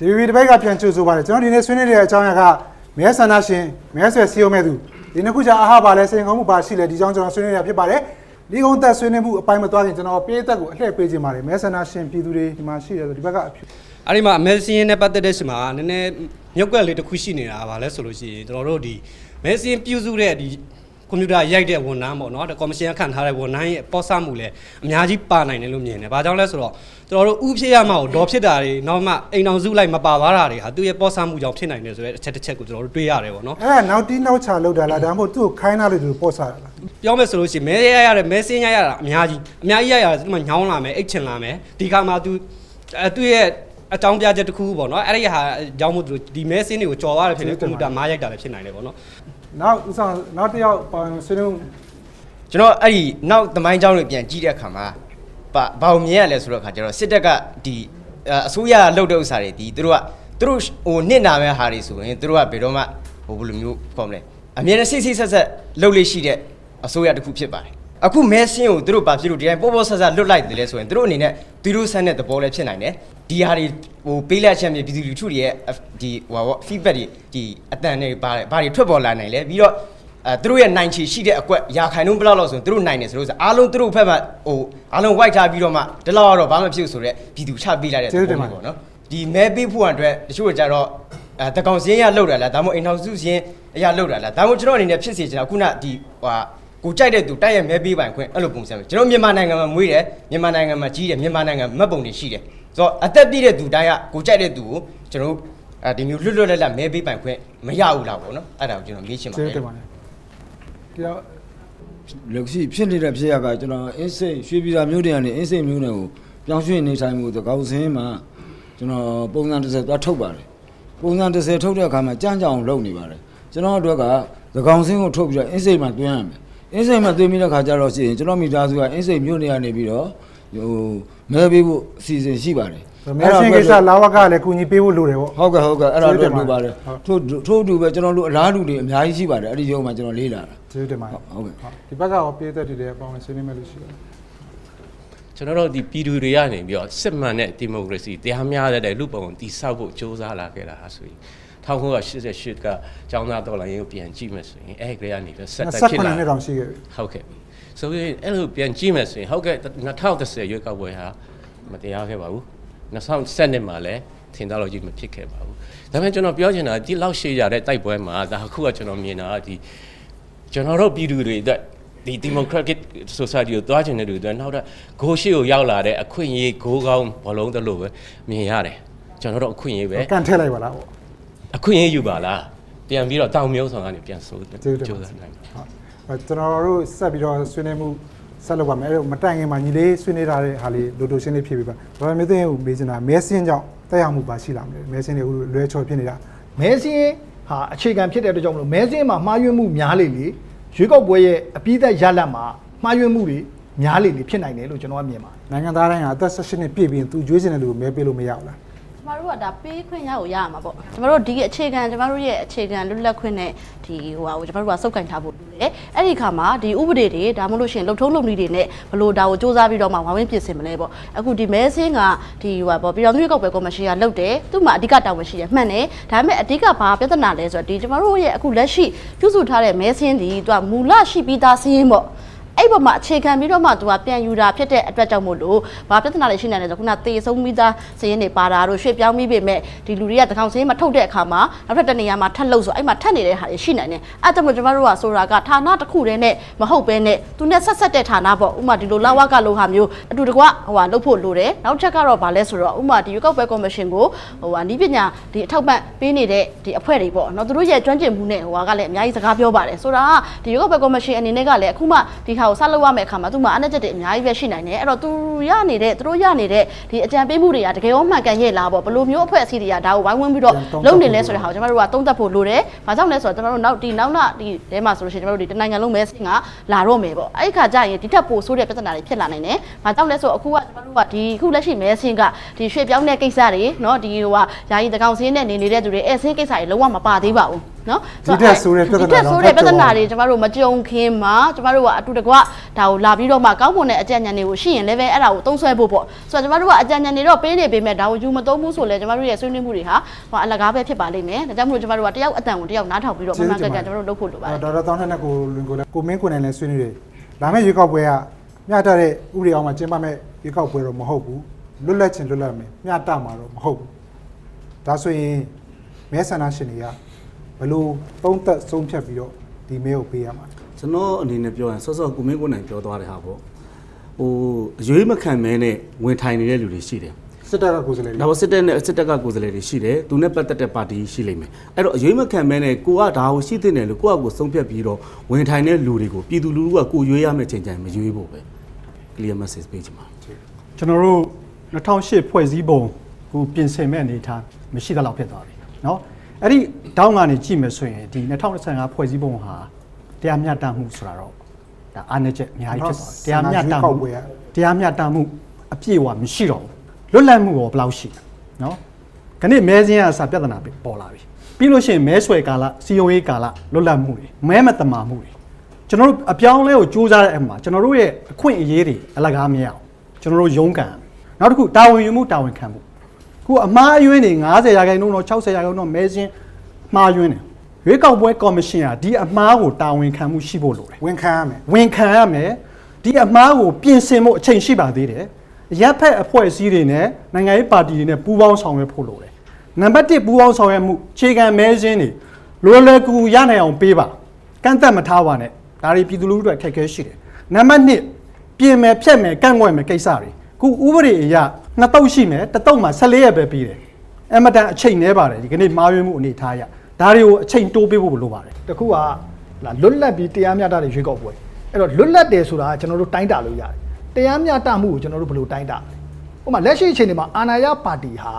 ဒီဗီဒီဘိုက်ကပြန်ကြိုဆိုပါတယ်ကျွန်တော်ဒီနေ့ဆွေးနွေးနေတဲ့အကြောင်းအရာကမဲဆန္ဒရှင်မဲဆွယ်စီယုံမဲ့သူဒီနှစ်ခုကြာအဟပါလဲစိန်ခေါ်မှုပါရှိလဲဒီကြောင်းကျွန်တော်ဆွေးနွေးရဖြစ်ပါတယ်ဒီကုန်းသက်ဆွေးနွေးမှုအပိုင်းမသွားခင်ကျွန်တော်ပေးသက်ကိုအလှည့်ပေးခြင်းပါတယ်မဲဆန္ဒရှင်ပြည်သူတွေဒီမှာရှိတယ်ဆိုဒီဘက်ကအဖြစ်အဲ့ဒီမှာအမေစီရင်နဲ့ပတ်သက်တဲ့ရှင်မှာနည်းနည်းမြုပ်ကွက်လေးတစ်ခုရှိနေတာဗာလဲဆိုလို့ရှိရင်ကျွန်တော်တို့ဒီမဲစီရင်ပြုစုတဲ့ဒီကွန်ပျူတာရိုက်တဲ့ဝန်ထမ်းပေါ့နော်ကော်မရှင်ကခန့်ထားတဲ့ဝန်ထမ်းရဲ့ပေါ်ဆမှုလည်းအများကြီးပါနိုင်တယ်လို့မြင်တယ်။ဘာကြောင့်လဲဆိုတော့ ကျွန်တော်တို့ဥဖြစ်ရမှာကိုဒေါ်ဖြစ်တာတွေနောက်မှအိမ်အောင်စုလိုက်မပါသွားတာတွေဟာသူ့ရဲ့ပေါ်ဆမှုကြောင့်ဖြစ်နိုင်တယ်ဆိုတဲ့အချက်တစ်ချက်ကိုကျွန်တော်တို့တွေးရတယ်ပေါ့နော်အဲ့ဒါနောက်တီးနောက်ချလောက်တာလားဒါမှမဟုတ်သူ့ကိုခိုင်းလာလို့သူပို့စားတာလား။ပြောမယ်ဆိုလို့ရှိရင်မဲရရတဲ့မဲစင်းရရတာအများကြီးအများကြီးရရတယ်သူမှညောင်းလာမယ်အိတ်ချင်လာမယ်ဒီခါမှာသူအဲသူ့ရဲ့အကြောင်းပြချက်တစ်ခုပေါ့နော်အဲ့ဒီဟာအကြောင်းမို့သူဒီမဲစင်းတွေကိုကြော်သွားတယ်ဖြစ်နေကွန်ပျူတာမားရိုက်တာလည်းဖြစ်နိုင်တယ်ပေါ့နော်နောက်ဥဆောင်နောက်တစ်ယောက်ပါဆွေးနွေးမှုကျွန်တော်အဲ့ဒီနောက်သမိုင်းကြောင်းတွေပြန်ကြည့်တဲ့အခါမှာ ဘာဘာကိုမြင်ရလဲဆိုတော့အခါကျတော့စစ်တပ်ကဒီအအစိုးရလှုပ်တဲ့ဥစ္စာတွေဒီသူတို့ကသူတို့ဟိုနစ်နာမဲ့ဟာတွေဆိုရင်သူတို့ကဘယ်တော့မှဟိုဘယ်လိုမျိုးခေါ်မလဲအမြဲတမ်းစိတ်စိတ်ဆက်ဆက်လှုပ်လေးရှိတဲ့အစိုးရတစ်ခုဖြစ်ပါတယ်အခုမဲဆင်းကိုသူတို့ဘာဖြစ်လို့ဒီတိုင်းပေါ်ပေါ်ဆဆလွတ်လိုက်တယ်လဲဆိုရင်သူတို့အနေနဲ့သူတို့ဆန်းတဲ့သဘောလည်းဖြစ်နိုင်တယ်ဒီဟာတွေဟိုပေးလက်ချက်မြေပြည်သူလူထုတွေရဲ့ဒီဟိုဟာ feedback တွေဒီအတန်တွေပါတယ်ဘာတွေထွက်ပေါ်လာနိုင်လဲပြီးတော့ အဲသူတို့ရဲ့နိုင်ချီရှိတဲ့အကွက်ရာခိုင်နှုန်းဘယ်လောက်လောက်ဆိုရင်သူတို့နိုင်တယ်ဆိုလို့ဆိုအားလုံးသူတို့ဘက်မှာဟိုအားလုံး white ထားပြီးတော့မှဒီလောက်ကတော့ဘာမှဖြစ်ဘူးဆိုတော့ပြည်သူချပေးလိုက်တဲ့ပုံပေါ့နော်ဒီမဲပေးဖို့အတွက်တချို့ကကြတော့အဲတကောင်စင်းရလောက်တာလားဒါမှမဟုတ်အိမ်ထောင်စုစင်းအရာလောက်တာလားဒါမှမဟုတ်ကျွန်တော်အနေနဲ့ဖြစ်စေချင်တာခုနဒီဟိုကိုကြိုက်တဲ့သူတိုက်ရဲ့မဲပေးပိုင်ခွင့်အဲ့လိုပုံစံမျိုးကျွန်တော်မြန်မာနိုင်ငံမှာမွေးတယ်မြန်မာနိုင်ငံမှာကြီးတယ်မြန်မာနိုင်ငံမှတ်ပုံတွေရှိတယ်ဆိုတော့အသက်ပြည့်တဲ့သူတိုင်းကကိုကြိုက်တဲ့သူကိုကျွန်တော်အဲဒီမျိုးလွတ်လွတ်လပ်လပ်မဲပေးပိုင်ခွင့်မရဘူးလားပေါ့နော်အဲ့ဒါကိုကျွန်တော်မေးချင်ပါတကျေးယ်ဇူးတင်ပါတ ယ်ဒီတော့လက်ရှိဖြစ်နေတဲ့ဖြစ်ရကကျွန်တော်အင်းစိတ်ရွှေပြည်သာမြို့တရကနေအင်းစိတ်မြို့နယ်ကိုပြောင်းရွှေ့နေထိုင်မှုသကောက်စင်းမှာကျွန်တော်ပုံစံ30သွားထုတ်ပါတယ်ပုံစံ30ထုတ်တဲ့အခါမှာကြမ်းကြအောင်လုပ်နေပါတယ်ကျွန်တော်အတွက်ကသကောက်စင်းကိုထုတ်ပြီးတော့အင်းစိတ်မှာတွင်းရမယ်အင်းစိတ်မှာတွင်းပြီးတဲ့ခါကျတော့ရှိရင်ကျွန်တော်မိသားစုကအင်းစိတ်မြို့နယ်ကနေပြီးတော့ဟိုမဲပေးဖို့အစီအစဉ်ရှိပါတယ်မဲဆင်းကိစ္စလာဝကလည်းကူညီပေးဖို့လိုတယ်ပေါ့ဟုတ်ကဲ့ဟုတ်ကဲ့အဲ့ဒါကျေးဇူးတင်တော့ပါလိုတပါတယ်ယ်ထို့ထို့အတူပဲကျွန်တော်တို့အလားတူတွေအများကြီးရှိပါတယ်အဲ့ဒီရုံမှာကျွန်တော်လေးလာတာ ကျေးဇူးတင်ပါတယ်ဟုတ်ကဲ့ဒီဘက်ကရောပေးသက်တွေလည်းအပေါင်းနဲ့ဆွေးနွေးမယ်လို့ရှိတယ်ကျွန်တော်တို့ဒီပြည်သူတွေကနေပြီးတော့စစ်မှန်တဲ့ဒီမိုကရေစီတရားမျှတဲ့လူပုံကိုတည်ဆောက်ဖို့ကြိုးစားလာခဲ့တာဟာဆိုရင်1988ကကျောင်းသားတော်လိုင်းကိုပြန်ကြည့်မယ်ဆိုရင်အဲ့ဒီကနေပြီးဆက်တက်ဖြစ်လာ28နှစ်တောင်ရှိခဲ့ပြီဟုတ်ကဲ့ပြီဆိုရင်အဲ့လိုပြန်ကြည့်မယ်ဆိုရင်ဟုတ်ကဲ့2010ရွေးကောက်ပွဲဟာမတရားခဲ့ပါဘူး2010နှစ်မှာလည်းထင်တော့လို့ကြီးမဖြစ်ခဲ့ပါဘူးဒါပေမဲ့ကျွန်တော်ပြောချင်တာဒီလောက်ရှေ့ရတဲ့တိုက်ပွဲမှာဒါအခုကကျွန်တော်မြင်တာကဒီ ကျွန်တော်တို့ပြည်သူတွေအတွက်ဒီ democratic society ကိုတွားချင်တဲ့လူတွေအတွက်နောက်တော့ဂိုးရှိကိုရောက်လာတဲ့အခွင့်အရေးဂိုးကောင်းဘလုံးတလို့ပဲမြင်ရတယ်ကျွန်တော်တို့အခွင့်အရေးပဲကန်ထည့်လိုက်ပါလားပေါ့အခွင့်အရေးယူပါလားပြန်ပြီးတော့တောင်မျိုးဆောင်ကနေပြန်ဆိုးကျေးဇူးတင်ကြိုးပါစားနိုင်ပါဟုတ်အဲကျွန်တော်တို့ဆက်ပြီးတော့ဆွေးနွေးမှုဆက်လုပ်ပါမယ်အဲ့တော့မတိုင်ခင်မှာညီလေးဆွေးနွေးထားတဲ့ဟာလေးလိုတိုရှင်းလေးဖြည့်ပေးပါဘာမှမသိရင်မေးချင်တာမဲဆင်းကြောင့်တက်ရောက်မှုပါရှိလာမလဲမဲဆင်းတွေအခုလွဲချော်ဖြစ်နေတာမဲစင်း ဟာအခြေခံဖြစ်တဲ့အတွက်ကြောင့်မလို့မဲစင်းမှာမှားယွင်းမှုများလေလေရွေးကောက်ပွဲရဲ့အပြည့်သက်ရလဒ်မှာမှားယွင်းမှုတွေများလေလေဖြစ်နိုင်တယ်လို့ကျွန်တော်ကမြင်ပါတယ်နိုင်ငံသားတိုင်းကအသက်16နှစ်ပြည့်ပြီးရင်သူကျွေးစင်တဲ့လူကိုမဲပေးလို့မရဘူးလားကျ မတို့ကဒါပေးခွင့်ရကိုရရမှာပေါ့ကျမတို့ဒီအခြေခံကျမတို့ရဲ့အခြေခံလွတ်လပ်ခွင့်နဲ့ဒီဟိုဟာကိုကျမတို့ကစုပ်ကင်ထားဖို့လိုတယ်အဲ့ဒီခါမှာဒီဥပဒေတွေဒါမှမဟုတ်လို့ရှိရင်လှုပ်ထုံးလုပ်နည်းတွေနဲ့ဘလို့ဒါကိုစူးစမ်းပြီးတော့မှဝိုင်းဝန်းပြင်ဆင်မလဲပေါ့အခုဒီမဲဆင်းကဒီဟိုဟာပေါ့ပြည်တော်စုရွေးကောက်ပွဲကော်မရှင်ကလုပ်တယ်သူ့မှာအဓိကတာဝန်ရှိတယ်မှန်တယ်ဒါပေမဲ့အဓိကဘာပြဿနာလဲဆိုတော့ဒီကျမတို့ရဲ့အခုလက်ရှိပြုစုထားတဲ့မဲဆင်းဒီသူကမူလရှိပြီးသားစင်းပေါ့ အဲ့ပေါ်မှာအခြေခံပြီးတော့မှသူကပြန်ယူတာဖြစ်တဲ့အတွက်ကြောင့်မို့လို့ဘာပြဿနာတွေရှိနေလဲဆိုတော့ခုနသေဆုံးပြီးသားစည်ရင်တွေပါတာတို့ရွှေ့ပြောင်းပြီးပေမဲ့ဒီလူတွေကတကောင်စည်ရင်မထုတ်တဲ့အခါမှာနောက်ထပ်တစ်နေရာမှာထပ်လို့ဆိုအဲ့မှာထပ်နေတဲ့ဟာတွေရှိနိုင်တယ်အဲ့ဒါကြောင့်မို့ကျွန်တော်တို့ကဆိုတာကဌာနတစ်ခုတည်းနဲ့မဟုတ်ဘဲနဲ့သူနဲ့ဆက်ဆက်တဲ့ဌာနပေါ့ဥပမာဒီလိုလာဝကလိုဟာမျိုးအတူတကွဟိုဟာလုပ်ဖို့လိုတယ်နောက်ချက်ကတော့ဗာလဲဆိုတော့ဥပမာဒီရွေးကောက်ပွဲကော်မရှင်ကိုဟိုဟာနီးပညာဒီအထောက်ပံ့ပေးနေတဲ့ဒီအဖွဲ့တွေပေါ့နော်သူတို့ရဲ့ကျွမ်းကျင်မှုနဲ့ဟိုဟာကလည်းအများကြီးစကားပြောပါတယ်ဆိုတာကဒီရွေးကောက်ပွဲကော်မရှင်အနေနဲ့ကလည်းအခုမှဒီဟာကိုဆက်လုပ်ရမယ့်အခါမှာသူမှအနှက်ချက်တွေအများကြီးပဲရှိနိုင်တယ်အဲ့တော့သူရနေတဲ့သူတို့ရနေတဲ့ဒီအကြံပေးမှုတွေကတကယ်ရောမှန်ကန်ရဲ့လားပေါ့ဘယ်လိုမျိုးအဖွဲ့အစည်းတွေကဒါကိုဝိုင်းဝန်းပြီးတော့လုပ်နေလဲဆိုတဲ့ဟာကိုကျွန်တော်တို့ကသုံးသပ်ဖို့လိုတယ်။ဘာကြောင့်လဲဆိုတော့ကျွန်တော်တို့နောက်ဒီနောက်လာဒီထဲမှာဆိုလို့ရှိရင်ကျွန်တော်တို့ဒီတနိုင်ငံလုံးမဲဆင်းကလာတော့မယ်ပေါ့။အဲ့ဒီခါကျရင်ဒီထက်ပိုဆိုးတဲ့ပြဿနာတွေဖြစ်လာနိုင်တယ်။ဘာကြောင့်လဲဆိုတော့အခုကကျွန်ကျွန် တော်တို့ကဒီခုလက်ရှိမဲဆင်းကဒီရွှေပြောင်းတဲ့ကိစ္စတွေเนาะဒီဟိုကယာယီတကောင်ဆင်းနဲ့နေနေတဲ့သူတွေအဲဆင်းကိစ္စတွေလုံးဝမပါသေးပါဘူးเนาะ ဒီထက်ဆိုးတဲ့ပြဿနာ ဒီထက်ဆိုးတဲ့ပြဿနာတွေကျမတို့မကြုံခင်မှာကျမတို့ကအတူတကွဒါကိုလာပြီးတော့မှကောင်းမွန်တဲ့အကြံဉာဏ်တွေကိုရှိရင်လည်းပဲအဲ့ဒါကိုသုံးဆွဲဖို့ပေါ့ဆိုတော့ကျမတို့ကအကြံဉာဏ်တွေတော့ပေးနေပေမဲ့ဒါကိုယူမသုံးဘူးဆိုလဲကျမတို့ရဲ့ဆွေးနွေးမှုတွေဟာဟိုအလကားပဲဖြစ်ပါလိမ့်မယ်ဒါကြောင့်မလို့ကျမတို့ကတယောက်အတန်ကိုတယောက်နားထောင်ပြီးတော့မှန်မှန်ကန်ကန်ကျမတို့လုပ်ဖို့လိုပါတယ် ဒေါက်တာတောင်းထက်နဲ့ကိုလွင်ကိုလည်းကိုမင်းကိုနိုင်လည်းဆွေးနွေးတယ်လာမယ့်ရွေးကောက်ပွဲကမျှတတဲ့ဥပဒေအောင်မှာကျင်းပမဲ့ ရွေးကောက်ပွဲတော့မဟုတ်ဘူးလွတ်လပ်ချင်လွတ်လပ်မယ်မျှတမှာတော့မဟုတ်ဘူးဒါဆိုရင်မဲဆန္ဒရှင်တွေကဘလို့သုံးသက်ဆုံးဖြတ်ပြီးတော့ဒီမဲကိုပေးရမှာကျွန်တော်အနေနဲ့ပြောရင်ဆော့ဆော့ကိုမင်းကိုနိုင်ပြောသွားတဲ့ဟာပေါ့ဟိုအရွေးမခံမဲနဲ့ဝင်ထိုင်နေတဲ့လူတွေရှိတယ်စစ်တပ်ကကိုယ်စားလှယ်ဒါတွေပေမဲ့စစ်တပ်နဲ့စစ်တပ်ကကိုယ်စားလှယ်တွေရှိတယ်သူနဲ့ပတ်သက်တဲ့ပါတီရှိလိမ့်မယ်အဲ့တော့အရွေးမခံမဲနဲ့ကိုကဒါကိုရှိတဲ့တယ်လို့ကိုကကိုဆုံးဖြတ်ပြီးတော့ဝင်ထိုင်တဲ့လူတွေကိုပြည်သူလူထုကကိုရွေးရမယ့်ချိန်တိုင်းမရွေးဖို့ပဲ clear message ပေးချင်ပါတယ် ကျွန်တော်တို့2008ဖွဲ့စည်းပုံကိုပြင်ဆင်မဲ့အနေအထားမရှိသလောက်ဖြစ်သွားပြီเนาะအဲ့ဒီတောင်းကနေကြည့်မယ်ဆိုရင်ဒီ2025ဖွဲ့စည်းပုံဟာတရားမျှတမှုဆိုတာတော့ဒါအားနည်းချက်အများကြီးဖြစ်သွားတယ်တရားမျှတမှုတရားမျှတမှုအပြည့်အဝမရှိတော့ဘူးလွတ်လပ်မှုရောဘယ်လောက်ရှိလဲเนาะခဏမဲစင်းအစားပြဿနာပေါ်လာပြီပြီးလို့ရှိရင်မဲဆွဲကာလစီယုံရေးကာလလွတ်လပ်မှုတွေမဲမတမာမှုတွေ ကျွန်တော်တို့အပြောင်းအလဲကိုစူးစမ်းတဲ့အမှာကျွန်တော်တို့ရဲ့အခွင့်အရေးတွေအလကားမရအောင်ကျွန်တော်တို့ရုန်းကန်ရမယ်နောက်တစ်ခုတာဝန်ယူမှုတာဝန်ခံမှုခုအမှားအယွင်းတွေ90ရာခိုင်နှုန်းတော့60ရာခိုင်နှုန်းတော့မဲစင်းမှားယွင်းတယ်ရွေးကောက်ပွဲကော်မရှင်ကဒီအမှားကိုတာဝန်ခံမှုရှိဖို့လိုတယ်ဝန်ခံရမယ်ဝန်ခံရမယ်ဒီအမှားကိုပြင်ဆင်ဖို့အချိန်ရှိပါသေးတယ်ရပ်ဖက်အဖွဲ့အစည်းတွေနဲ့နိုင်ငံရေးပါတီတွေနဲ့ပူးပေါင်းဆောင်ရွက်ဖို့လိုတယ်နံပါတ်1ပူးပေါင်းဆောင်ရွက်မှုခြေခံမဲစင်းတွေလွယ်လွယ်ကူကူရနိုင်အောင်ပေးပါကန့်သက်မထားပါနဲ့ ဒါတွေပြည်သူလူထုအတွက်အခက်အခဲရှိတယ်နံပါတ်2ပြင်မယ်ဖြတ်မယ်ကန့်ကွက်မယ်ကိစ္စတွေခုဥပဒေအရနှစ်တုပ်ရှိမယ်တစ်တုပ်မှာ14ရက်ပဲပြီးတယ်အမတန်အချိန်နှဲပါတယ်ဒီကနေ့မှားယွင်းမှုအနေထားရဒါတွေကိုအချိန်တိုးပေးဖို့လိုပါတယ်တခုကလာလွတ်လပ်ပြီးတရားမျှတတဲ့ရွေးကောက်ပွဲအဲ့တော့လွတ်လပ်တယ်ဆိုတာကကျွန်တော်တို့တိုင်းတာလို့ရတယ်တရားမျှတမှုကိုကျွန်တော်တို့ဘယ်လိုတိုင်းတာလဲဥပမာလက်ရှိအချိန်ဒီမှာအာဏာရပါတီဟာ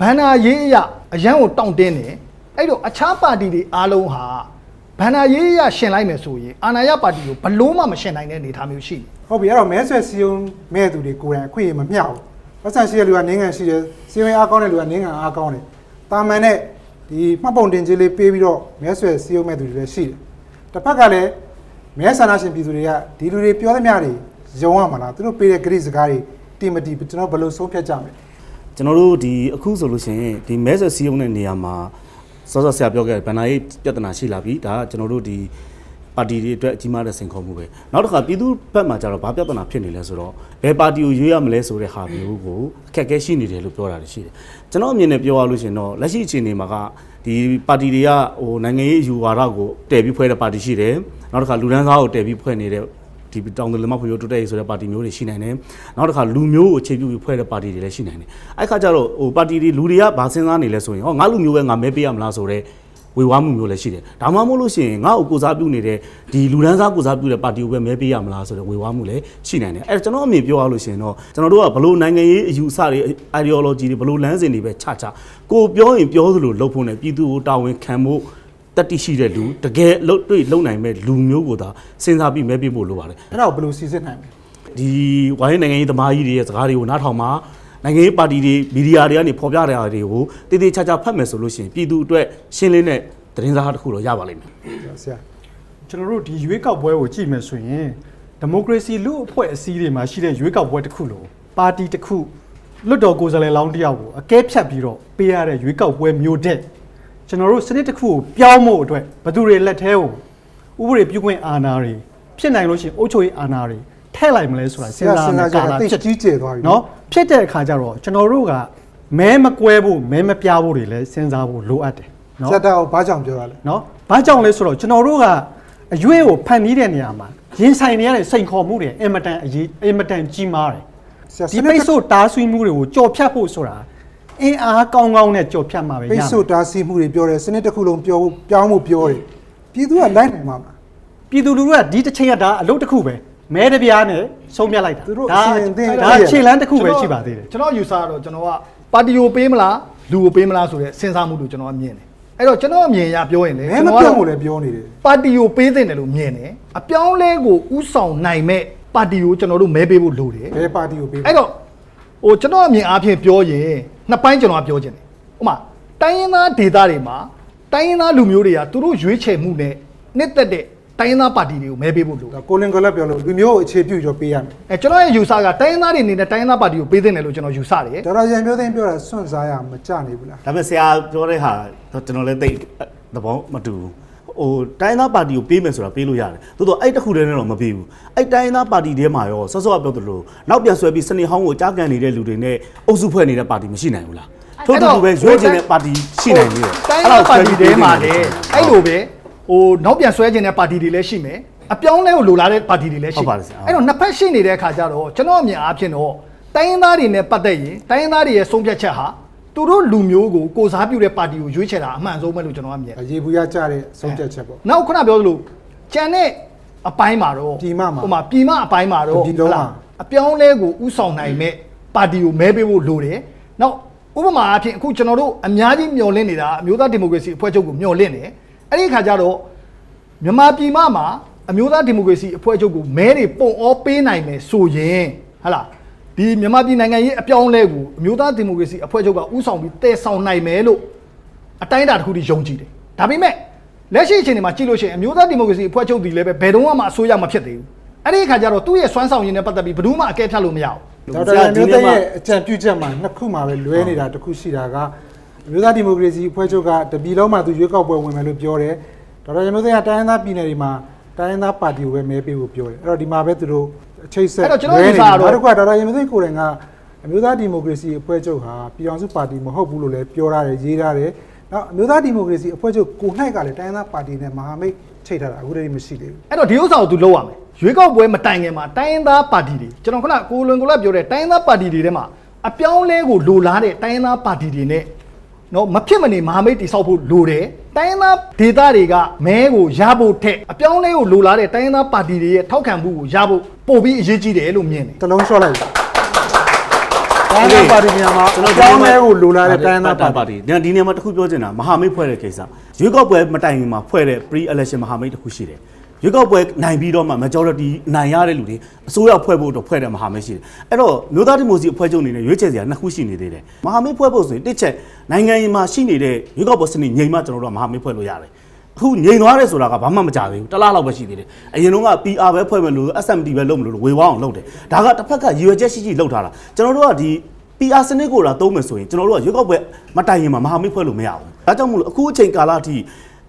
ဘန္နာရေးအရအရန်ကိုတောင့်တင်းတယ်အဲ့တော့အခြားပါတီတွေအားလုံးဟာ ဘန္နာရေးအရရှင်လိုက်မယ်ဆိုရင်အာဏာရပါတီကိုဘလို့မှမရှင်နိုင်တဲ့အနေအထားမျိုးရှိတယ်ဟုတ်ပြီအဲ့တော့မဲဆွဲစီယုံမဲ့သူတွေကိုယ်တိုင်အခွင့်အရေးမမျှဘူးပတ်စံရှိတဲ့လူကနင်းငံရှိတယ်စီယုံအားကောင်းတဲ့လူကနင်းငံအားကောင်းတယ်တာမန်နဲ့ဒီမှတ်ပုံတင်ကြေးလေးပေးပြီးတော့မဲဆွဲစီယုံမဲ့သူတွေလည်းရှိတယ်တစ်ဖက်ကလည်းမဲဆန္ဒရှင်ပြည်သူတွေကဒီလူတွေပြောသမျှတွေယုံရမှာလားသူတို့ပေးတဲ့ဂရိစကားတွေတီမတီကျွန်တော်ဘယ်လိုဆုံးဖြတ်ကြမလဲကျွန်တော်တို့ဒီအခုဆိုလို့ရှိရင်ဒီမဲဆွယ်စည်းရုံးတဲ့နေရာမှာ စောစောဆရာပြောခဲ့ဗန်နာရေးပြဿနာရှိလာပြီဒါကကျွန်တော်တို့ဒီပါတီတွေအတွက်အကြီးမားတဲ့စိန်ခေါ်မှုပဲနောက်တစ်ခါပြည်သူဘက်မှာကျတော့ဘာပြဿနာဖြစ်နေလဲဆိုတော့ဘယ်ပါတီကိုရွေးရမလဲဆိုတဲ့ဟာမျိုးကိုအခက်အခဲရှိနေတယ်လို့ပြောတာတွေရှိတယ်ကျွန်တော်အမြင်နဲ့ပြောရလို့ရှိရင်တော့လက်ရှိအခြေအနေမှာကဒီပါတီတွေကဟိုနိုင်ငံရေးအယူဝါဒကိုတည်ပြီးဖွဲ့တဲ့ပါတီရှိတယ်နောက်တစ်ခါလူဒန်းစားကိုတည်ပြီးဖွဲ့နေတဲ့ ဒီတောင်တလမဖွေရိုးတိုးတက်ရေးဆိုတဲ့ပါတီမျိုးတွေရှိနိုင်တယ်။နောက်တစ်ခါလူမျိုးကိုအခြေပြုပြီးဖွဲ့တဲ့ပါတီတွေလည်းရှိနိုင်တယ်။အဲ့ခါကျတော့ဟိုပါတီတွေလူတွေကဘာစဉ်းစားနေလဲဆိုရင်ဟောငါလူမျိုးပဲငါမဲပေးရမလားဆိုတော့ဝေဝါမှုမျိုးလည်းရှိတယ်။ဒါမှမဟုတ်လို့ရှိရင်ငါ့ကိုကိုစားပြုနေတဲ့ဒီလူဒန်းစားကိုစားပြုတဲ့ပါတီကိုပဲမဲပေးရမလားဆိုတော့ဝေဝါမှုလည်းရှိနိုင်တယ်။အဲ့ကျွန်တော်အမြင်ပြောရလို့ရှိရင်တော့ကျွန်တော်တို့ကဘလို့နိုင်ငံရေးအယူအဆတွေ ideology တွေဘလို့လမ်းစဉ်တွေပဲချချကိုပြောရင်ပြောသလိုလုပ်ဖို့နဲ့ပြည်သူကိုတာဝန်ခံဖို့ တတိရှိတဲ့လူတကယ်လှုပ်တွေ့လုံနိုင်မဲ့လူမျိုးကိုသာစဉ်းစားပြီးမဲပေးဖို့လိုပါတယ်အဲ့ဒါကိုဘယ်လိုစီစစ်နိုင်မလဲဒီဝိုင်းနိုင်ငံရေးသမားကြီးတွေရဲ့စကားတွေကိုနားထောင်မှာနိုင်ငံရေးပါတီတွေမီဒီယာတွေကနေဖော်ပြတဲ့အားတွေကိုတည်တည်ချာချာဖတ်မယ်ဆိုလို့ရှိရင်ပြည်သူအတွက်ရှင်းလင်းတဲ့သတင်းစကားတစ်ခုတော့ရပါလိမ့်မယ်ဆရာကျွန်တော်တို့ဒီရွေးကောက်ပွဲကိုကြည့်မယ်ဆိုရင်ဒီမိုကရေစီလူ့အဖွဲ့အစည်းတွေမှာရှိတဲ့ရွေးကောက်ပွဲတစ်ခုလို့ပါတီတစ်ခုလွတ်တော်ကိုယ်စားလှယ်လောင်းတစ်ယောက်ကိုအကဲဖြတ်ပြီးတော့ပေးရတဲ့ရွေးကောက်ပွဲမျိုးတဲ့ ကျွန်တော်တို့စနစ်တစ်ခုကိုပြောင်းဖို့အတွက်ဘယ်သူတွေလက်ထဲကိုဥပဒေပြုခွင့်အာဏာတွေဖြစ်နိုင်လို့ရှိရင်အုပ်ချုပ်ရေးအာဏာတွေထည့်လိုက်မလဲဆိုတာဆရာစဉ်းစားကြကာတာလတိဖြစ်ကြီးကျယ်သွားပြီနော်ဖြစ်တဲ့အခါကျတော့ကျွန်တော်တို့ကမဲမကွဲဖို့မဲမပြားဖို့တွေလည်းစဉ်းစားဖို့လိုအပ်တယ်နော်စက်တာကိုဘာကြောင့်ပြောရလဲနော်ဘာကြောင့်လဲဆိုတော့ကျွန်တော်တို့ကအရွေးကိုဖန်တီးတဲ့နေရာမှာရင်ဆိုင်နေရတဲ့စိန်ခေါ်မှုတွေအင်မတန်အရေးအင်မတန်ကြီးမားတယ်ဆရာဒီပိတ်ဆို့တားဆွေးမှုတွေကိုကြော်ဖြတ်ဖို့ဆိုတာ အင်အားကောင်းကောင်းနဲ့ကြော်ဖြတ်မှာပဲရပိတ်မယ်ဆို့တားဆီးမှုတွေပြောတယ်စနစ်တစ်ခုလုံးပြောပြောင်းမှုပြောတယ်ပြည်သူကလိုက်နိုင်မှာမလားပြည်သူလူထုကဒီတစ်ချိန်ကဒါအလုပ်တစ်ခုပဲမဲတစ်ပြားနဲ့ဆုံးဖြတ်လိုက်တာသူတို့ဒါအစီအစဉ်သင့်ဒါခြေလမ်းတစ်ခုပဲရှိပါသေးတယ်ကျွန်တော်ယူဆတော့ကျွန်တော်ကပါတီကိုပေးမလားလူကိုပေးမလားဆိုတဲ့စဉ်းစားမှုလို့ကျွန်တော်ကမြင်တယ်အဲ့တော့ကျွန်တော်အမြင်အရပြောရင်လေမဲမပြောင်းဘူးလည်းပြောနေတယ်ပါတီကိုပေးသင့်တယ်လို့မြင်တယ်အပြောင်းလဲကိုဥဆောင်နိုင်မဲ့ပါတီကိုကျွန်တော်တို့မဲပေးဖို့လိုတယ်ဘယ်ပါတီကိုပေးအဲ့တော့ဟိုကျွန်တော်အမြင်အားဖြင့်ပြောရင် နှစ်ပိုင်းကျွန်တော်ကပြောချင်တယ်ဥပမာတိုင်းရင်းသားဒေသတွေမှာတိုင်းရင်းသားလူမျိုးတွေကသူတို့ရွေးချယ်မှုနဲ့နှစ်သက်တဲ့တိုင်းရင်းသားပါတီတွေကိုမဲပေးဖို့လိုတယ်ဒါကိုလင်ကလည်းပြောလို့လူမျိုးကိုအခြေပြုကြောပေးရမယ်အဲကျွန်တော်ရဲ့ယူဆကတိုင်းရင်းသားတွေအနေနဲ့တိုင်းရင်းသားပါတီကိုပေးသင့်တယ်လို့ကျွန်တော်ယူဆတယ်ဒေါက်တာရန်မျိုးသိန်းပြောတာစွန့်စားရမကြနိုင်ဘူးလားဒါပေမဲ့ဆရာပြောတဲ့ဟာကျွန်တော်လည်းသိသဘောမတူဘူး ဟိုတိုင်းသားပါတီကိုပေးမယ်ဆိုတာပေးလို့ရတယ်သို့တော့အဲ့တစ်ခုတည်းနဲ့တော့မပေးဘူးအဲ့တိုင်းသားပါတီထဲမှာရောဆော့ဆော့ကပြောသလိုနောက်ပြန်ဆွဲပြီးစနေဟောင်းကိုကြားကန်နေတဲ့လူတွေနဲ့အုပ်စုဖွဲ့နေတဲ့ပါတီမရှိနိုင်ဘူးလားထို့တူပဲရွေးချယ်တဲ့ပါတီရှိနိုင်သေးတယ်တိုင်းရင်းသားပါတီတွေမှာလည်းအဲ့လိုပဲဟိုနောက်ပြန်ဆွဲခြင်းတဲ့ပါတီတွေလည်းရှိမယ်အပြောင်းအလဲကိုလိုလားတဲ့ပါတီတွေလည်းရှိဟုတ်ပါတယ်ဆရာအဲ့တော့နှစ်ဖက်ရှိနေတဲ့အခါကျတော့ကျွန်တော်အမြင်အားဖြင့်တော့တိုင်းရင်းသားတွေနဲ့ပတ်သက်ရင်တိုင်းရင်းသားတွေရဲ့ဆုံးဖြတ်ချက်ဟာ သူတို့လူမျိုးကိုကိုစားပြုတဲ့ပါတီကိုရွေးချယ်တာအမှန်ဆုံးပဲလို့ကျွန်တော်ကမြင်တယ်ရေဘူးရကြတဲ့ဆုံးဖြတ်ချက်ပေါ့ နောက်ခုနပြောသလိုကြံတဲ့အပိုင်းမှာတော့ပြည်မမှာဟိုမှာပြည်မအပိုင်းမှာတော့ပြည်လုံးမှာဟုတ်လားအပြောင်းအလဲကိုဥဆောင်နိုင်မဲ့ပါတီကိုမဲပေးဖို့လိုတယ်။နောက်ဥပမာအဖြစ်အခုကျွန်တော်တို့အများကြီးမျှော်လင့်နေတာအမျိုးသားဒီမိုကရေစီအဖွဲ့ချုပ်ကိုမျှော်လင့်တယ်။အဲ့ဒီခါကျတော့မြန်မာပြည်မမှာအမျိုးသားဒီမိုကရေစီအဖွဲ့ချုပ်ကိုမဲတွေပုံအောပေးနိုင်မယ်ဆိုရင်ဟဟလား ဒီမြန်မာပြည်နိုင်ငံရေးအပြောင်းအလဲကိုအမျိုးသားဒီမိုကရေစီအဖွဲ့ချုပ်ကဥဆောင်ပြီးတည်ဆောင်နိုင်မယ်လို့အတိုင်းအတာတစ်ခုထိယုံကြည်တယ်။ဒါပေမဲ့လက်ရှိအချိန်တွေမှာကြည့်လို့ရှိရင်အမျိုးသားဒီမိုကရေစီအဖွဲ့ချုပ်တည်လည်းပဲဘယ်တော့မှအစိုးရမဖြစ်သေးဘူး။အဲ့ဒီအခါကျတော့သူ့ရဲ့စွမ်းဆောင်ရည်နဲ့ပတ်သက်ပြီးဘယ်သူမှအကဲဖြတ်လို့မရဘူးဒေါက်တာရန်မျိုးသိန်းရဲ့အကြံပြုချက်မှာနှစ်ခုမှာပဲလွဲနေတာတစ်ခုရှိတာကအမျိုးသားဒီမိုကရေစီအဖွဲ့ချုပ်ကတပြည်လုံးမှာသူရွေးကောက်ပွဲဝင်မယ်လို့ပြောတယ်ဒေါက်တာရန်မျိုးသိန်းကတိုင်းရင်းသားပြည်နယ်တွေမှာ တိုင်းရင်းသားပါတီကိုပဲမဲပေးဖို့ပြောတယ်အဲ့တော့ဒီမှာပဲသူတို့အချိတ်ဆက်အဲ့တော့ကျွန်တော်ယူဆတော့နောက်တစ်ခုကဒေါက်တာရန်မျိုးသိန်းကိုယ်တိုင်ကအမျိုးသားဒီမိုကရေစီအဖွဲ့ချုပ်ဟာပြည်အောင်စုပါတီမဟုတ်ဘူးလို့လည်းပြောထားတယ်ရေးထားတယ်နောက်အမျိုးသားဒီမိုကရေစီအဖွဲ့ချုပ်ကို၌ကလည်းတိုင်းရင်းသားပါတီနဲ့မဟာမိတ်ချိတ်ထားတာအခုတည်းမရှိသေးဘူး။အဲ့တော့ဒီဥစ္စာကိုသူလုပ်ရမယ်။ရွေးကောက်ပွဲမတိုင်ခင်မှာတိုင်းရင်းသားပါတီတွေကျွန်တော်ခုနကိုလွန်ကိုလတ်ပြောတဲ့တိုင်းရင်းသားပါတီတွေထဲမှာအပြောင်းအလဲကိုလိုလားတဲ့တိုင်းရင်းသားပါတီတွေနဲ့ နော်မဖြစ်မနေမဟာမိတ်တိဆောက်ဖို့လိုတယ်။တိုင်းရင်းသားဒေသတွေကမဲကိုရဖို့ထက်အပြောင်းအလဲကိုလိုလားတဲ့တိုင်းရင်းသားပါတီတွေရဲ့ထောက်ခံမှုကိုရဖို့ပို့ပြီးအရေးကြီးတယ်လို့မြင်တယ်တလုံးလျှော့လိုက်ပြီတိုင်းရင်းသားပါတီများမှာကျွန်တော်ကြောင်းမဲကိုလိုလားတဲ့တိုင်းရင်းသားပါပါတီတီညဒီနေရာမှာတစ်ခုပြောချင်တာမဟာမိတ်ဖွဲ့တဲ့ကိစ္စရွေးကောက်ပွဲမတိုင်ခင်မှာဖွဲ့တဲ့ pre election မဟာမိတ်တစ်ခုရှိတယ် ရွေးကောက်ပွဲနိုင်ပြီးတော့မှ majority နိုင်ရတဲ့လူတွေအစိုးရဖွဲ့ဖို့တော့ဖွဲ့တဲ့မဟာမိတ်ရှိတယ်အဲ့တော့မျိုးသားဒီမိုစီအဖွဲ့ချုပ်အနေနဲ့ရွေးချယ်စရာနှစ်ခုရှိနေသေးတယ်မဟာမိတ်ဖွဲ့ဖို့ဆိုရင်တစ်ချက်နိုင်ငံရေးမှာရှိနေတဲ့ရွေးကောက်ပွဲစနစ်ငြိမ်မှကျွန်တော်တို့ကမဟာမိတ်ဖွဲ့လို့ရတယ်အခုငြိမ်သွားတယ်ဆိုတာကဘာမှမကြသေးဘူးတစ်လားလောက်ပဲရှိသေးတယ်အရင်တော့က PR ပဲဖွဲ့မယ်လို့ SMT ပဲလုပ်မလို့ဝေဝါအောင်လုပ်တယ်ဒါကတစ်ဖက်ကရည်ရွယ်ချက်ရှိရှိလုပ်ထားတာကျွန်တော်တို့ကဒီ PR စနစ်ကိုလာသုံးမယ်ဆိုရင်ကျွန်တော်တို့ကရွေးကောက်ပွဲမတိုင်ရင်မှာမဟာမိတ်ဖွဲ့လို့မရဘူး။ဒါကြောင့်မို့လို့အခုအချိန်ကာလအထိ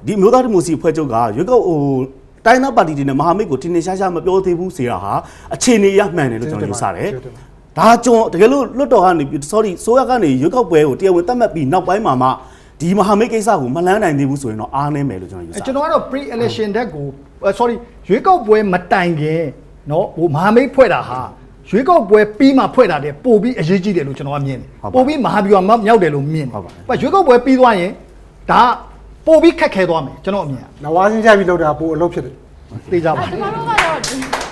ဒီအမျိုးသားဒီမိုစီဖွဲ့ချုပ်ကရွေးကောက်ဟို တိုင်းသားပါတီတွေနဲ့မဟာမိတ်ကိုတင်းတင်းရှားရှားမပြောသေးဘူးဆိုတာဟာအခြေအနေအရမှန်တယ်လို့ကျွန်တော်ယူဆတယ်။ဒါကျွန်တော်တကယ်လို့လွတ်တော်ကနေပြီး sorry ဆိုရကနေရွေးကောက်ပွဲကိုတရားဝင်သတ်မှတ်ပြီးနောက်ပိုင်းမှာမှဒီမဟာမိတ်ကိစ္စကိုမလန်းနိုင်သေးဘူးဆိုရင်တော့အားနည်းမယ်လို့ကျွန်တော်ယူဆတ အဲ ယ် ကျွန်တော်ကတော့ pre election တက်ကိုအဲ sorry ရွေးကောက်ပွဲမတိုင်ခင်เนาะဟိုမဟာမိတ်ဖွဲ့တာဟာရွေးကောက်ပွဲပြီးမှဖွဲ့တာတဲ့ပို့ပြီးအရေးကြီးတယ်လို့ကျွန်တော်ကမြင်တယ် ဟုတ်ပါ ပို့ပြီးမဟာဗျူဟာမြောက်တယ်လို့မြင်တယ် ဟုတ်ပါတယ် ဘာရွေးကောက်ပွဲပြီးသွားရင်ဒါ ပို့ပြီးခက်ခဲသွားမယ်ကျွန်တော်အမြင်ကနဝါစင်းကြပြီးလောက်တာပိုအလုပ်ဖြစ်တယ်သိကြပါ ကျမတို့ကတော့ဒီဒီအ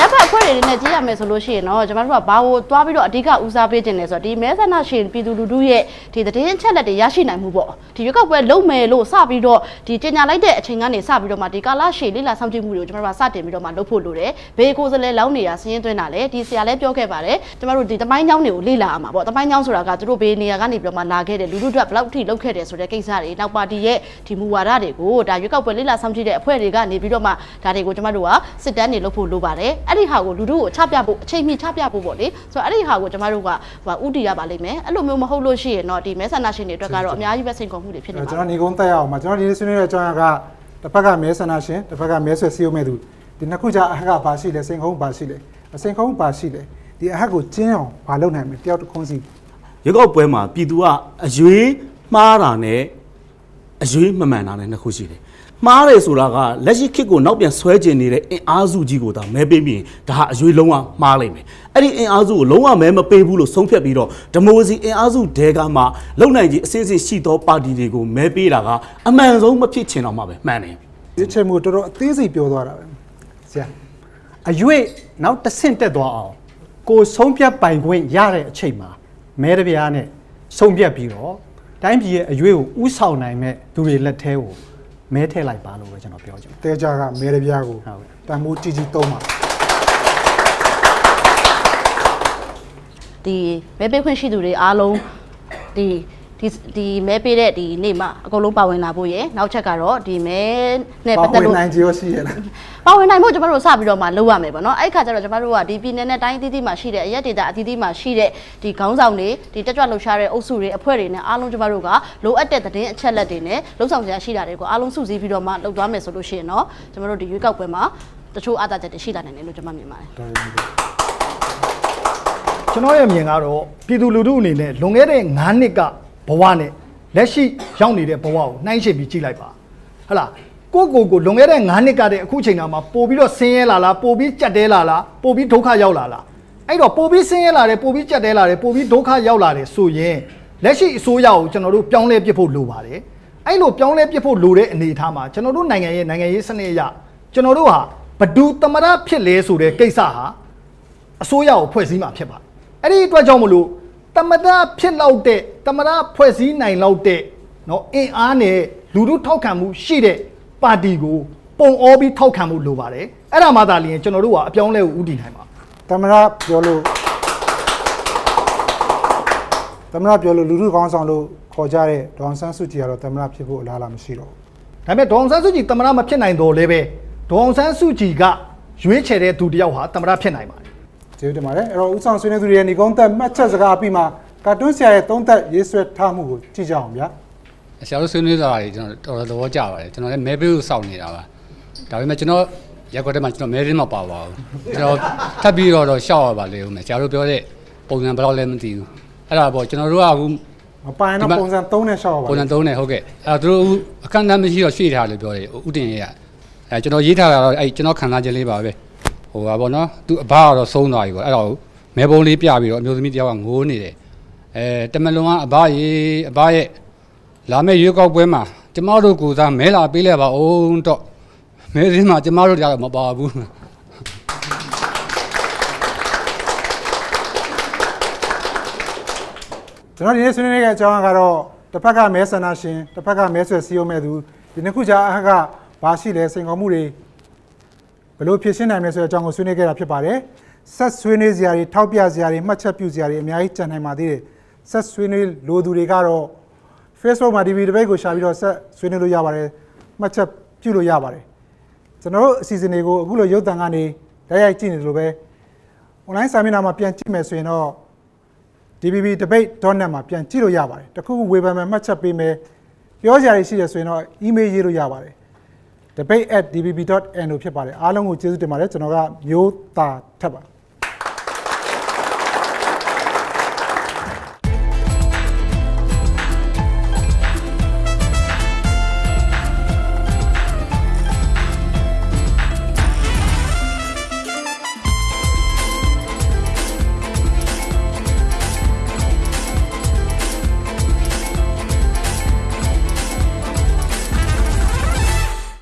ရက်ဖက်အဖွဲ့တွေနဲ့ကြည့်ရမယ်ဆိုလို့ရှိရင်တော့ကျမတို့ကဘာကိုသွားပြီးတော့အဓိကဦးစားပေးခြင်းလဲဆိုတော့ဒီမဲဆန္ဒရှင်ပြည်သူလူထုရဲ့ဒီသတင်းချက်လက်တွေရရှိနိုင်မှုပေါ့ဒီရွက်ကောက်ပွဲလုံးမယ်လို့စပြီးတော့ဒီကြေညာလိုက်တဲ့အချိန်ကနေစပြီးတော့မှဒီကာလရှည်လေးလာဆောင်ကြည့်မှုတွေကိုကျမတို့ကစတင်ပြီးတော့မှလုပ်ဖို့လိုတယ်ဘေးကိုယ်စလဲလောင်းနေတာစင်းရင်သွင်းတာလေဒီဆရာလည်းပြောခဲ့ပါတယ်ကျမတို့ဒီတမိုင်းချောင်းတွေကိုလေ့လာရမှာပေါ့တမိုင်းချောင်းဆိုတာကသူတို့ဘေးနေရာကနေပြီးတော့မှလာခဲ့တယ်လူထုတွေဘယ်လောက်ထိလုပ်ခဲ့တယ်ဆိုတဲ့ကိစ္စတွေနောက်ပါတီရဲ့ဒီမူဝါဒတွေကိုဒါရွက်ကောက်ပွဲလေ့လာဆောင်ကြည့်တဲ့အဖွဲ့တွေကနေပြီးတော့မှဒါတွေကိုကျမတို့ကစစ်တမ်းတွေလုပ်ဖို့လိုပါတယ်အဲ့ဒီဟာကိုလူထုကိုချပြဖို့အချိန်မီချပြဖို့ပေါ့လေဆိုတော့အဲ့ဒီဟာကိုကျမတို့ကဟိုဥတီရပါလိမ့်မယ်အဲ့လိုမျိုးမဟုတ်လို့ရှိရင်တော့ဒီမဲဆန္ဒရှင်တွေအတွက်ကတော့အများကြီးပဲစိန်ခေါ်မှုတွေဖြစ်နေအဲ့ပါတော့ကျွန်တော်နေကုန်းတက်ရအောင်ပါကျွန်တော်ဒီနေ့ဆွေးနွေးတဲ့အကြောင်းအရာကတစ်ဖက်ကမဲဆန္ဒရှင်တစ်ဖက်ကမဲဆွဲစည်းရုံးမဲ့သူဒီနှစ်ခုကြားအဟက်ကဘာရှိလဲစိန်ခုံးဘာရှိလဲအစိန်ခုံးဘာရှိလဲဒီအဟက်ကိုကျင်းအောင်ဘာလုပ်နိုင်မလဲတယောက်တစ်ခွန်းစီရွေးကောက်ပွဲမှာပြည်သူကအရွေးမှားတာနဲ့အရွေးမမှန်တာနဲ့နှစ်ခုရှိတယ်။ မှားတယ်ဆိုတာကလက်ရှိခေတ်ကိုနောက်ပြန်ဆွဲကျင်နေတဲ့အင်အားစုကြီးကိုသာမဲပေးပြီးရင်ဒါဟာအရွေးလုံးဝမှားလိမ့်မယ်။အဲ့ဒီအင်အားစုကိုလုံးဝမဲမပေးဘူးလို့ဆုံးဖြတ်ပြီးတော့ဒီမိုကရေစီအင်အားစုတဲကမှလုံနိုင်ကြီးအစစ်အစစ်ရှိသောပါတီတွေကိုမဲပေးတာကအမှန်ဆုံးမဖြစ်ချင်တော့မှပဲမှန်တယ်။ဒီချက်မျိုးတော်တော်အသေးစိတ်ပြောသွားတာပဲဆရာအရွေ့နောက်တစ်ဆင့်တက်သွားအောင်ကိုဆုံးဖြတ်ပိုင်ခွင့်ရတဲ့အချိန်မှာမဲတပြားနဲ့ဆုံးဖြတ်ပြီးတော့တိုင်းပြည်ရဲ့အရွေ့ကိုဥဆောင်နိုင်မဲ့သူတွေလက်ထဲကို မဲထည့်လိုက်ပါလို့ပဲကျွန်တော်ပြောချင်တယ် တဲကြကမဲရပြားကိုဟုတ်ကဲ့ တန်မိုးကြီးကြီးသုံးပါဒီမဲပေးခွင့်ရှိသူတွေအားလုံးဒီ ဒီဒီမဲပေးတဲ့ဒီနေ့မှာအကုန်လုံးပါဝင်လာဖို့ရယ်နောက်ချက်ကတော့ဒီမဲနဲ့ပါပတ်သက်ဝင်လို့နိုင်ကြရရှိရလားပါဝင်နိုင်ဖို့ကျမတို့စပြီးတော့မှလုပ်ရမယ်ပေါ့နော်အဲ့ခါကျတော့ကျမတို့ကဒီပြည်နယ်နဲ့တိုင်းအသီးသီးမှာရှိတဲ့အရက်ဒေတာအသီးသီးမှာရှိတဲ့ဒီခေါင်းဆောင်တွေဒီတက်ကြွလှုပ်ရှားတဲ့အုပ်စုတွေအဖွဲ့တွေနဲ့အားလုံးကျမတို့ကလိုအပ်တဲ့သတင်းအချက်လက်တွေနဲ့လှုပ်ဆောင်ကြရရှိတာတွေကိုအားလုံးစုစည်းပြီးတော့မှလုပ်သွားမယ်ဆိုလို့ရှိရင်တော့ကျမတို့ဒီရွေးကောက်ပွဲမှာတချို့အားသာချက်တွေရှိလာနိုင်တယ်လို့ကျမမြင်ပါတယ်ကျွန်တော်ရဲ့အမြင်ကတော့ပြည်သူလူထုအနေနဲ့လွန်ခဲ့တဲ့9နှစ်က ဘဝနဲ့လက်ရှိရောက်နေတဲ့ဘဝကိုနှိုင်းယှဉ်ပြီးကြည့်လိုက်ပါဟတ်လားကိုယ့်ကိုယ်ကိုလွန်ခဲ့တဲ့9နှစ်ကတည်းအခုချိန်တာမှာပို့ပြီးတော့ဆင်းရဲလာလားပို့ပြီးကြက်တဲလာလားပို့ပြီးဒုက္ခရောက်လာလားအဲ့တော့ပို့ပြီးဆင်းရဲလာတယ်ပို့ပြီးကြက်တဲလာတယ်ပို့ပြီးဒုက္ခရောက်လာတယ်ဆိုရင်လက်ရှိအစိုးရကိုကျွန်တော်တို့ပြောင်းလဲပြစ်ဖို့လိုပါတယ်အဲ့လိုပြောင်းလဲပြစ်ဖို့လိုတဲ့အနေအထားမှာကျွန်တော်တို့နိုင်ငံရဲ့နိုင်ငံရေးစနစ်အရကျွန်တော်တို့ဟာဘဒူသမရဖြစ်လဲဆိုတဲ့ကိစ္စဟာအစိုးရကိုဖွဲ့စည်းမှာဖြစ်ပါတယ်။အဲ့ဒီအတွက်ကြောင့်မလို့ တမဒဖြစ်လောက်တဲ့တမဒဖွဲ့စည်းနိုင်လောက်တဲ့เนาะအင်အားနဲ့လူထုထောက်ခံမှုရှိတဲ့ပါတီကိုပုံအောပြီးထောက်ခံမှုလိုပါတယ်။အဲ့ဒါမှသာလျှင်ကျွန်တော်တို့ကအပြောင်းအလဲကိုဥတည်နိုင်ပါ တမရပြောလို့တမရပြောလို့လူလူကောင်းဆောင်လို့ခေါ်ကြတဲ့ဒေါန်ဆန်းစုကြည်ကတော့တမရဖြစ်ဖို့အလားအလာမရှိတော့ဘူး ။ဒါပေမဲ့ဒေါအောင်ဆန်းစုကြည်တမဒမဖြစ်နိုင်တော့လည်းပဲဒေါအောင်ဆန်းစုကြည်ကရွေးချယ်တဲ့သူတစ်ယောက်ဟာတမဒဖြစ်နိုင်ပါတယ် ကျေးဇူးတင်ပါတယ်အဲ့တော့ဦးဆောင်ဆွေးနွေးသူတွေရဲ့ညီကုန်းသက်မှတ်ချက်စကားအပြီးမှာကာတွန်းဆရာရဲ့သုံးသက်ရေးဆွဲထားမှုကိုကြည့်ကြအောင်ဗျာဆရာတို့ဆွေးနွေးတာတွေကျွန်တော်တော်တော်သဘောကျပါတယ်ကျွန်တော်လည်းမဲပေးကိုစောင့်နေတာပါဒါပေမဲ့ကျွန်တော်ရက်ကွက်ထဲမှာကျွန်တော်မဲရင်းမပါပါဘူးကျွန်တော်ထပ်ပြီးတော့တော့ရှောက်ရပါလေဦးမယ်ဆရာတို့ပြောတဲ့ပုံစံဘယ်တော့လဲမသိဘူးအဲ့ဒါပေါ့ကျွန်တော်တို့ကအခုမပိုင်တော့ပုံစံ3နဲ့ရှောက်ပါပုံစံသုံးနေဟုတ်ကဲ့အဲ့တော့သူတို့အခန်းတန်းမရှိတော့ရွှေ့ထားလို့ပြောတယ်ဥတင်ရဲ့အဲကျွန်တော်ရေးထားတာတော့အဲ့ကျွန်တော်ခံစားခြင်းလေးပါပဲ ဟိုပါပေါ့နော်သူအဘကတော့ဆုံးသွားပြီပေါ့အဲ့တော့မဲပုံလေးပြပြီးတော့အမျိုးသမီးတယောက်ကငိုးနေတယ်အဲတမလွန်ကအဘရေအဘရဲ့လာမယ့်ရွေးကောက်ပွဲမှာကျမတို့ကိုစားမဲလာပေးလဲပါအောင်တော့မဲစင်းမှာကျမတို့တရားတော့မပါဘူးကျွန်တော်ဒီနေ့ဆွေးနွေးနေတဲ့အကြောင်းကတော့တစ်ဖက်ကမဲဆန္ဒရှင်တစ်ဖက်ကမဲဆွဲစည်းရုံးမဲ့သူဒီနှစ်ခုကြာအဟကဘာရှိလဲစိန်ခေါ်မှုတွေ ဘယ်လိုဖြစ်ရှင်းနိုင်မလဲဆိုတဲ့အကြောင်းကိုဆွေးနွေးခဲ့တာဖြစ်ပါတယ်ဆက်ဆွေးနွေးစရာတွေထောက်ပြစရာတွေမှတ်ချက်ပြုစရာတွေအများကြီးကြံနိုင်ပါသေးတယ်ဆက်ဆွေးနွေးလိုသူတွေကတော့ Facebook မှာ DV တပိတ်ကိုရှာပြီးတော့ဆက်ဆွေးနွေးလို့ရပါတယ်မှတ်ချက်ပြုလို့ရပါတယ်ကျွန်တော်တို့အစီအစဉ်တွေကိုအခုလိုရုပ်သံကနေတိုက်ရိုက်ကြည့်နေတယ်လို့ပဲ online စာမျက်နှာမှာပြန်ကြည့်မယ်ဆိုရင်တော့ dbb.debate.net မှာပြန်ကြည့်လို့ရပါတယ်တခုခုဝေဖန်မယ်မှတ်ချက်ပေးမယ်ပြောကြရရှိတယ်ဆိုရင်တော့ email ရေးလို့ရပါတယ် debate@dbb.no ဖြစ်ပါတယ်အားလုံးကိုကျေးဇူးတင်ပါတယ်ကျွန်တော်ကမျိုးသားထက်ပါ